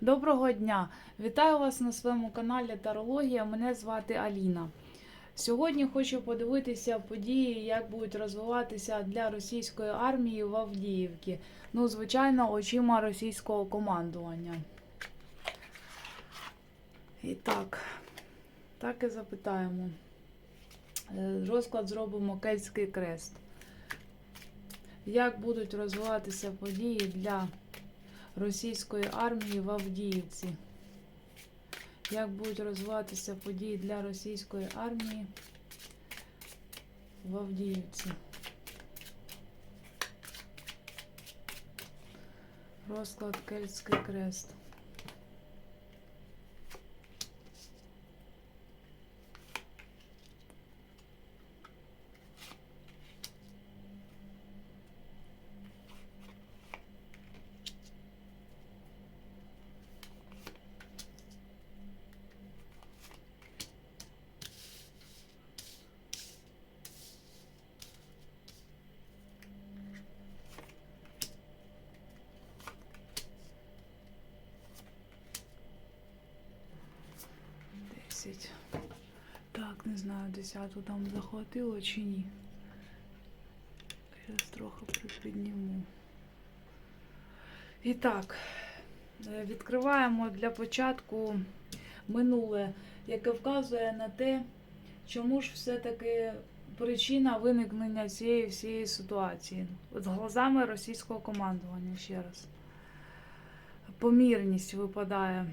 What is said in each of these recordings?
Доброго дня! Вітаю вас на своєму каналі Тарологія. Мене звати Аліна. Сьогодні хочу подивитися події, як будуть розвиватися для російської армії в Авдіївці. Ну, звичайно, очима російського командування. І так, так і запитаємо. Е, Розклад зробимо Кельтський крест. Як будуть розвиватися події для російської армії в Авдіївці. Як будуть розвиватися події для російської армії в Авдіївці? Розклад Кельтський крест. Десять. Так, не знаю, десяту там захватило чи ні. Зараз трохи припідніму. І так, е, відкриваємо для початку минуле, яке вказує на те, чому ж все-таки причина виникнення цієї всієї ситуації. З глазами російського командування ще раз. Помірність випадає.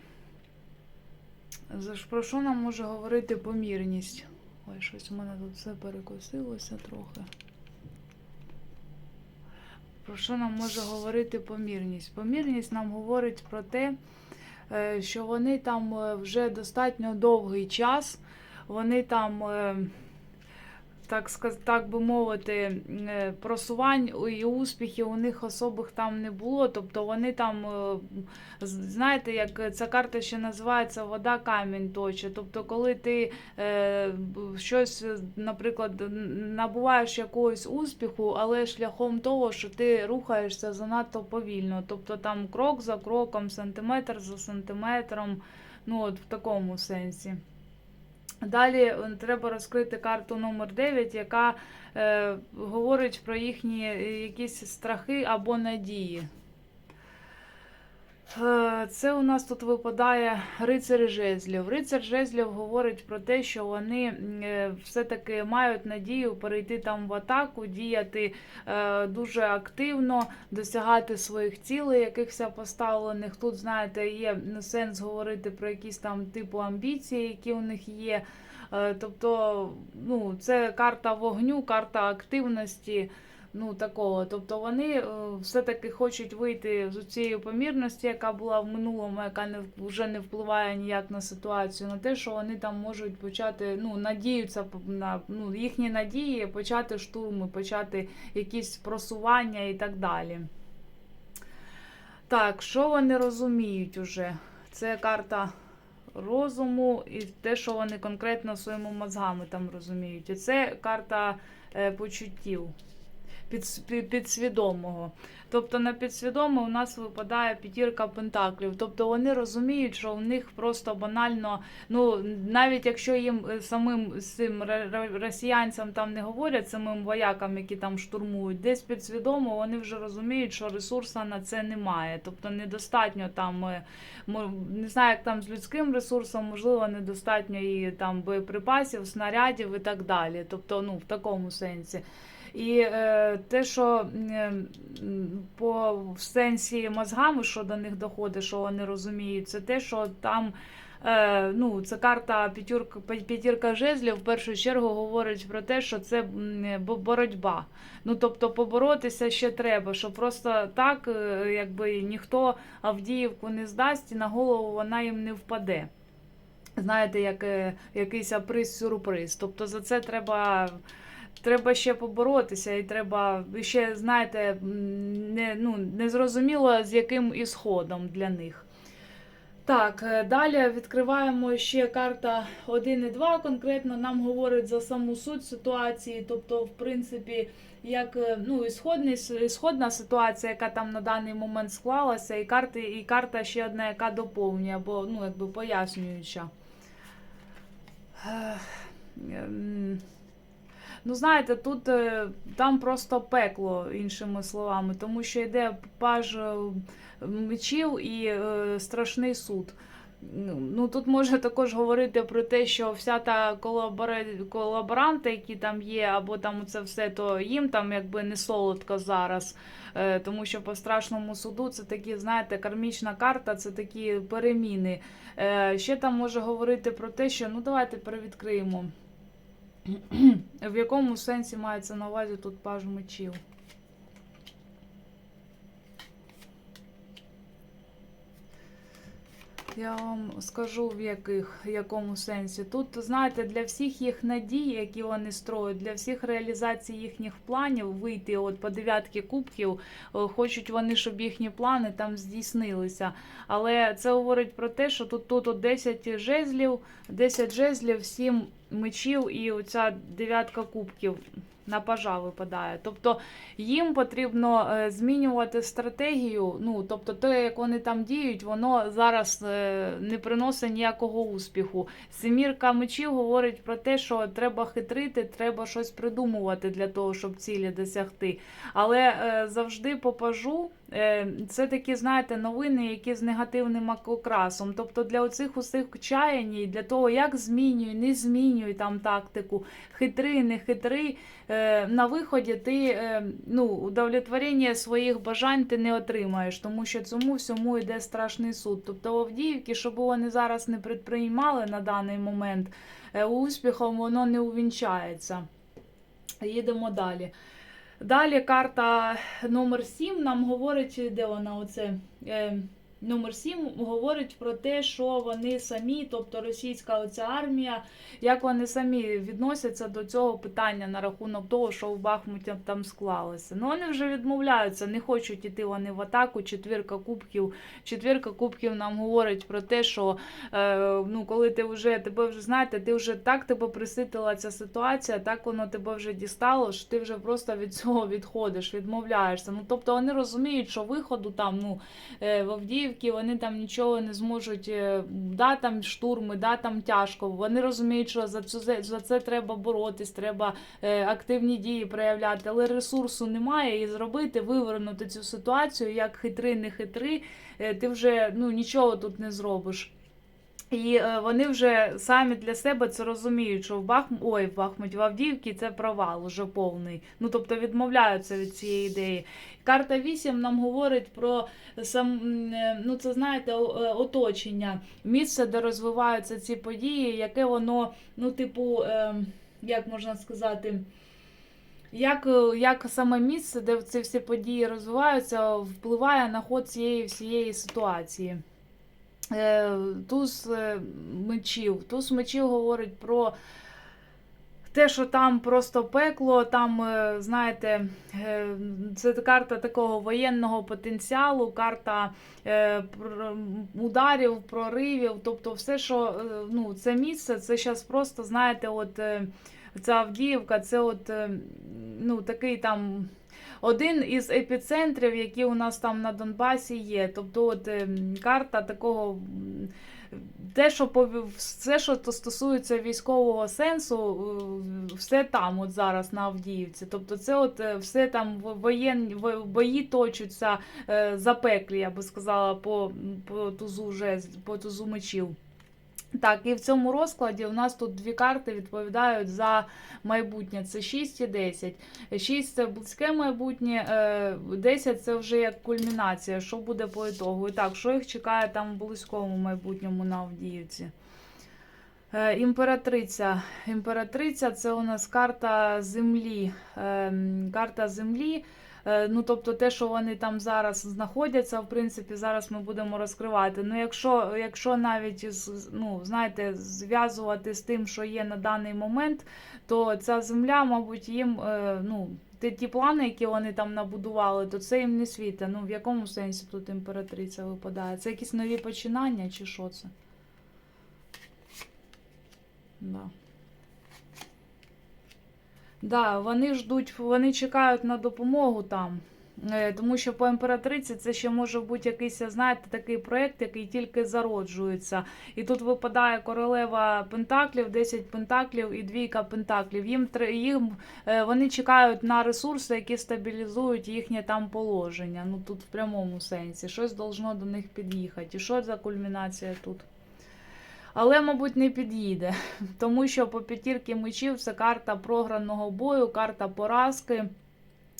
Про що нам може говорити помірність? Ой, щось у мене тут все перекосилося трохи. Про що нам може говорити помірність? Помірність нам говорить про те, е, що вони там е, вже достатньо довгий час, вони там, е, так, так би мовити, е, просувань і успіхів у них особих там не було. Тобто вони там, е, знаєте, як ця карта ще називається вода камінь точить. Тобто, коли ти е, щось, наприклад, набуваєш якогось успіху, але шляхом того, що ти рухаєшся занадто повільно. Тобто там крок за кроком, сантиметр за сантиметром, ну от в такому сенсі. Далі е, треба розкрити карту номер 9, яка е, говорить про їхні е, якісь страхи або надії. Е, Це у нас тут випадає рицар жезлів. Рицар жезлів говорить про те, що вони е, все-таки мають надію перейти там в атаку, діяти е, дуже активно, досягати своїх цілей, якихось поставлених. Тут, знаєте, є сенс говорити про якісь там типу амбіції, які у них є. Тобто, ну, це карта вогню, карта активності. Ну, такого. Тобто вони е, все-таки хочуть вийти з цієї помірності, яка була в минулому, яка не вже не впливає ніяк на ситуацію, на те, що вони там можуть почати, ну, надіються на ну, їхні надії, почати штурми, почати якісь просування і так далі. Так, що вони розуміють уже? Це карта розуму і те, що вони конкретно своїми мозгами там розуміють. І це карта е, почуттів під, під, підсвідомого. Тобто на підсвідоме у нас випадає п'ятірка пентаклів. Тобто вони розуміють, що у них просто банально, ну навіть якщо їм е, самим цим росіянцям там не говорять, самим воякам, які там штурмують, десь підсвідомо вони вже розуміють, що ресурсу на це немає. Тобто недостатньо там, е, не знаю, як там з людським ресурсом, можливо, недостатньо і там боєприпасів, снарядів і так далі. Тобто, ну в такому сенсі. І е, те, що е, по в сенсі мозгами, що до них доходить, що вони розуміють, це те, що там. Е, ну, це карта п'ятірка, п'ятірка жезлів в першу чергу говорить про те, що це боротьба. Ну, тобто поборотися ще треба, що просто так, е, якби ніхто Авдіївку не здасть і на голову вона їм не впаде. Знаєте, як е, якийсь приз-сюрприз. Тобто за це треба треба ще поборотися, і треба ще, знаєте, не, ну, не зрозуміло, з яким ісходом для них. Так, е, далі відкриваємо ще карта 1 і 2. Конкретно нам говорить за саму суть ситуації. Тобто, в принципі, як е, ну, ісходний, ісходна ситуація, яка там на даний момент склалася, і карти, і карта ще одна, яка доповнює, або ну, якби пояснююча. Ну, знаєте, тут е, там просто пекло, іншими словами, тому що йде паж е, мечів і е, страшний суд. Ну, Ну, тут можна також говорити про те, що вся та колабора... колаборанти, які там є, або там це все, то їм там якби не солодко зараз. Е, тому що по страшному суду це такі, знаєте, кармічна карта, це такі переміни. Е, ще там може говорити про те, що ну давайте перевідкриємо. В якому сенсі мається на увазі тут паж мечів? Я вам скажу в яких, в якому сенсі. Тут, знаєте, для всіх їх надій, які вони строять, для всіх реалізацій їхніх планів вийти от по дев'ятки кубків, е, хочуть вони, щоб їхні плани там здійснилися. Але це говорить про те, що тут тут от 10 жезлів, 10 жезлів, 7 мечів і оця дев'ятка кубків на пажа випадає. Тобто їм потрібно е, змінювати стратегію. Ну, тобто, те, як вони там діють, воно зараз е, не приносить ніякого успіху. Семірка мечів говорить про те, що треба хитрити, треба щось придумувати для того, щоб цілі досягти. Але е, завжди по пажу. Е, Це такі, знаєте, новини, які з негативним окрасом. Тобто для оцих усіх чаянь, для того, як змінюй, не змінюй там тактику, хитрий, не хитрий, е, на виході ти е, ну, удовлетворення своїх бажань ти не отримаєш, тому що цьому всьому йде страшний суд. Тобто в Авдіївці, щоб вони зараз не предприймали на даний момент, успіхом воно не увінчається. Їдемо далі. Далі карта номер 7 нам говорить, де вона оце. Е, Номер 7 говорить про те, що вони самі, тобто російська оця армія, як вони самі відносяться до цього питання на рахунок того, що в Бахмуті там склалося. Ну вони вже відмовляються, не хочуть іти вони в атаку. Четвірка кубків. Четвірка кубків нам говорить про те, що е, ну, коли ти вже тебе вже знаєте, ти вже так тебе приситила ця ситуація, так воно тебе вже дістало, що ти вже просто від цього відходиш, відмовляєшся. Ну тобто вони розуміють, що виходу там ну е, в Авдіївці вони там нічого не зможуть, е, да, там штурми, да, там тяжко. Вони розуміють, що за це, за це треба боротись, треба е, активні дії проявляти, але ресурсу немає і зробити, вивернути цю ситуацію, як хитрий, не хитрий, е, ти вже ну, нічого тут не зробиш. І е, вони вже самі для себе це розуміють, що в Бахм... Ой, в Бахмуті, в Авдіївці це провал уже повний. Ну тобто відмовляються від цієї ідеї. Карта 8 нам говорить про сам, е, ну це знаєте, е, оточення, місце, де розвиваються ці події, яке воно, ну, типу, як можна сказати. Як як саме місце, де ці всі події розвиваються, впливає на ход цієї всієї ситуації. Е, туз е, мечів. Туз мечів говорить про те, що там просто пекло, там, е, знаєте, це карта такого воєнного потенціалу, карта ударів, проривів. Тобто, все, що ну, це місце, це зараз просто, знаєте, от ця Авдіївка, це от ну, такий там один із епіцентрів, які у нас там на Донбасі є. Тобто, от ем, карта такого. Те, що все, що стосується військового сенсу, е, все там от зараз на Авдіївці. Тобто, це от е, все там воєнні бої точаться е, запеклі, я би сказала, по по тузу жезл, по тузу мечів. Так, і в цьому розкладі у нас тут дві карти відповідають за майбутнє. Це 6 і 10. 6 це близьке майбутнє, 10 це вже як кульмінація, що буде по ітогу. І так, що їх чекає там в близькому майбутньому на Авдіївці? Е, імператриця. Імператриця це у нас карта землі. Ем, карта землі. Е, Ну, тобто, те, що вони там зараз знаходяться, в принципі, зараз ми будемо розкривати. Ну, якщо, якщо навіть ну, знаєте, зв'язувати з тим, що є на даний момент, то ця земля, мабуть, їм е, ну, ті, плани, які вони там набудували, то це їм не світе. Ну, в якому сенсі тут імператриця випадає? Це якісь нові починання, чи що це? Да. Да, вони ждуть, вони чекають на допомогу там. Е, Тому що по імператриці це ще може бути якийсь, знаєте, такий проєкт, який тільки зароджується. І тут випадає королева пентаклів, 10 пентаклів і двійка пентаклів. Їм, їм е, вони чекають на ресурси, які стабілізують їхнє там положення. Ну тут в прямому сенсі. Щось должно до них під'їхати. І що за кульмінація тут? Але, мабуть, не під'їде, тому що по п'ятірки мечів це карта програного бою, карта поразки.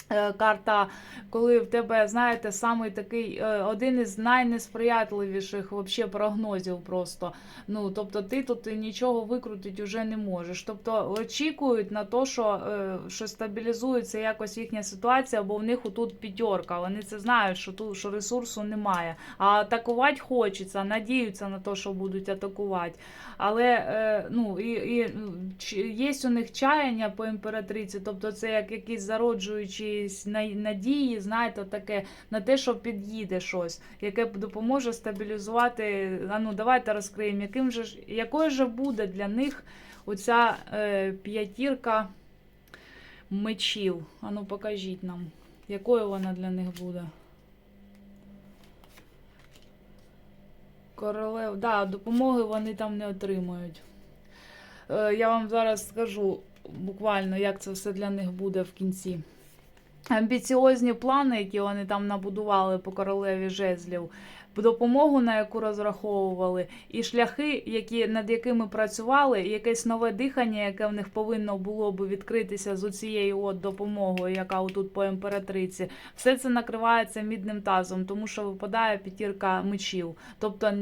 Е, Карта, коли в тебе, знаєте, самий такий е, один із найнесприятливіших вообще прогнозів просто. Ну, тобто ти тут нічого викрутити вже не можеш. Тобто очікують на те, що, е, що стабілізується якось їхня ситуація, бо в них отут п'ятерка. Вони це знають, що тут що ресурсу немає. А атакувати хочеться, надіються на те, що будуть атакувати. Але ну, і, і ну, є у них чаяння по імператриці, тобто це як якісь зароджуючі на- надії, знаєте, таке на те, що під'їде щось, яке допоможе стабілізувати. А ну давайте розкриємо, яким же ж якою же буде для них оця е, п'ятірка мечів. А ну покажіть нам, якою вона для них буде. Королев, да, допомоги вони там не отримують. Е, я вам зараз скажу буквально, як це все для них буде в кінці. Амбіціозні плани, які вони там набудували по королеві жезлів, допомогу, на яку розраховували, і шляхи, які, над якими працювали, якесь нове дихання, яке в них повинно було би відкритися з цією от допомогою, яка отут по імператриці, все це накривається мідним тазом, тому що випадає п'ятірка мечів. Тобто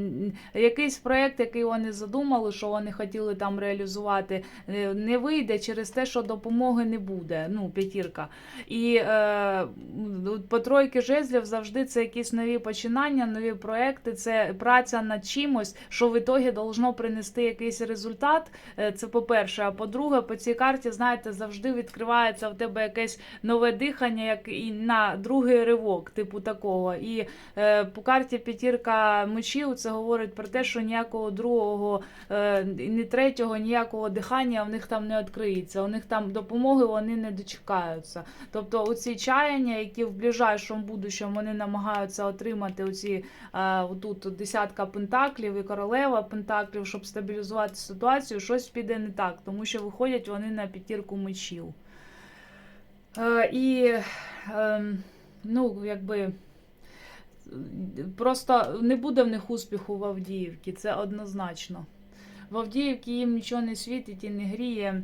якийсь проєкт, який вони задумали, що вони хотіли там реалізувати, е, не вийде через те, що допомоги не буде. Ну, п'ятірка. І е, по тройки жезлів завжди це якісь нові починання, нові проекти, це праця над чимось, що в ітогі должно принести якийсь результат. Е, Це по-перше. А по-друге, по цій карті, знаєте, завжди відкривається в тебе якесь нове дихання, як і на другий ривок, типу такого. І е, по карті п'ятірка мечів це говорить про те, що ніякого другого, е, ні третього, ніякого дихання в них там не відкриється. У них там допомоги вони не дочекаються. Тобто оці чаяння, які в ближайшому будущому вони намагаються отримати оці тут десятка пентаклів і королева пентаклів, щоб стабілізувати ситуацію, щось піде не так, тому що виходять вони на п'ятірку мечів. Е, і е, ну, якби. Просто не буде в них успіху в Авдіївці, це однозначно. В Авдіївці їм нічого не світить і не гріє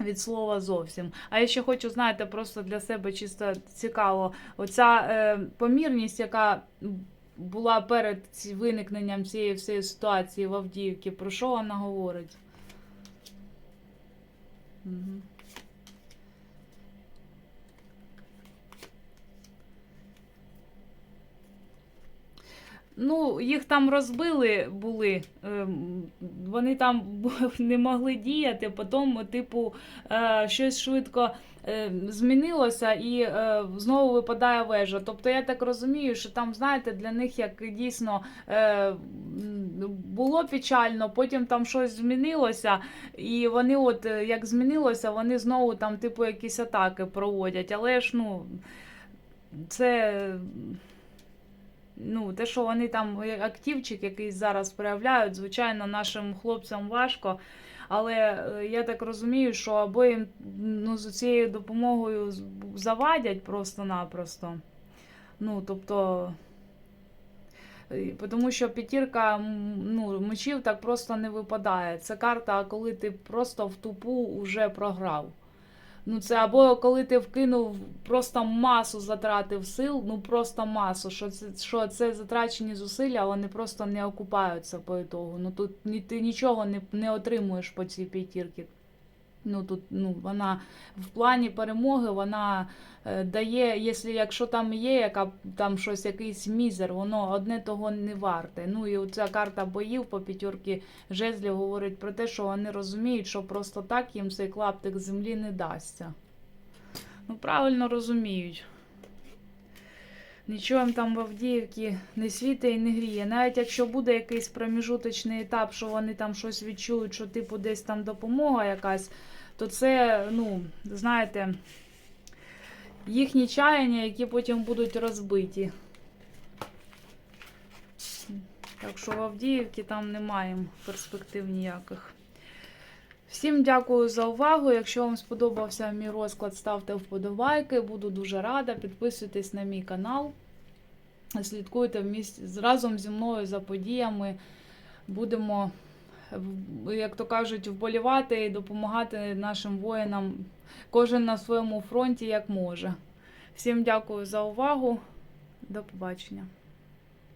від слова зовсім. А я ще хочу, знаєте, просто для себе чисто цікаво. Оця е, помірність, яка була перед виникненням цієї всієї ситуації в Авдіївці, про що вона говорить? Угу. Ну, їх там розбили були, ем, вони там не могли діяти, потім, типу, е, щось швидко змінилося і е, знову випадає вежа. Тобто я так розумію, що там, знаєте, для них як дійсно е, було печально, потім там щось змінилося, і вони, от е, як змінилося, вони знову там, типу, якісь атаки проводять. Але ж, ну, це. Ну, те, що вони там е, активчик якийсь зараз проявляють, звичайно, нашим хлопцям важко. Але е, я так розумію, що або їм ну, з цією допомогою завадять просто-напросто. Ну, тобто. е, Тому що п'ятірка ну, мечів так просто не випадає. Це карта, коли ти просто в тупу вже програв. Ну, це або коли ти вкинув просто масу затратив сил, ну просто масу, що це, що це затрачені зусилля, вони просто не окупаються по ітогу. Ну тут ні, ти нічого не, не отримуєш по цій п'ятірці. Ну тут ну вона в плані перемоги вона е, дає, якщо, якщо там є яка там щось, якийсь мізер, воно одне того не варте. Ну і оця карта боїв по п'ятірки жезлів говорить про те, що вони розуміють, що просто так їм цей клаптик землі не дасться. Ну, правильно розуміють. Нічого їм там в Авдіївці не світе і не гріє. Навіть якщо буде якийсь проміжуточний етап, що вони там щось відчують, що типу десь там допомога якась, то це, ну, знаєте, їхні чаяння, які потім будуть розбиті. Так що в Авдіївці там немає перспектив ніяких. Всім дякую за увагу. Якщо вам сподобався мій розклад, ставте вподобайки. Буду дуже рада. Підписуйтесь на мій канал. Слідкуйте разом зі мною за подіями. Будемо, як то кажуть, вболівати і допомагати нашим воїнам. Кожен на своєму фронті як може. Всім дякую за увагу. До побачення.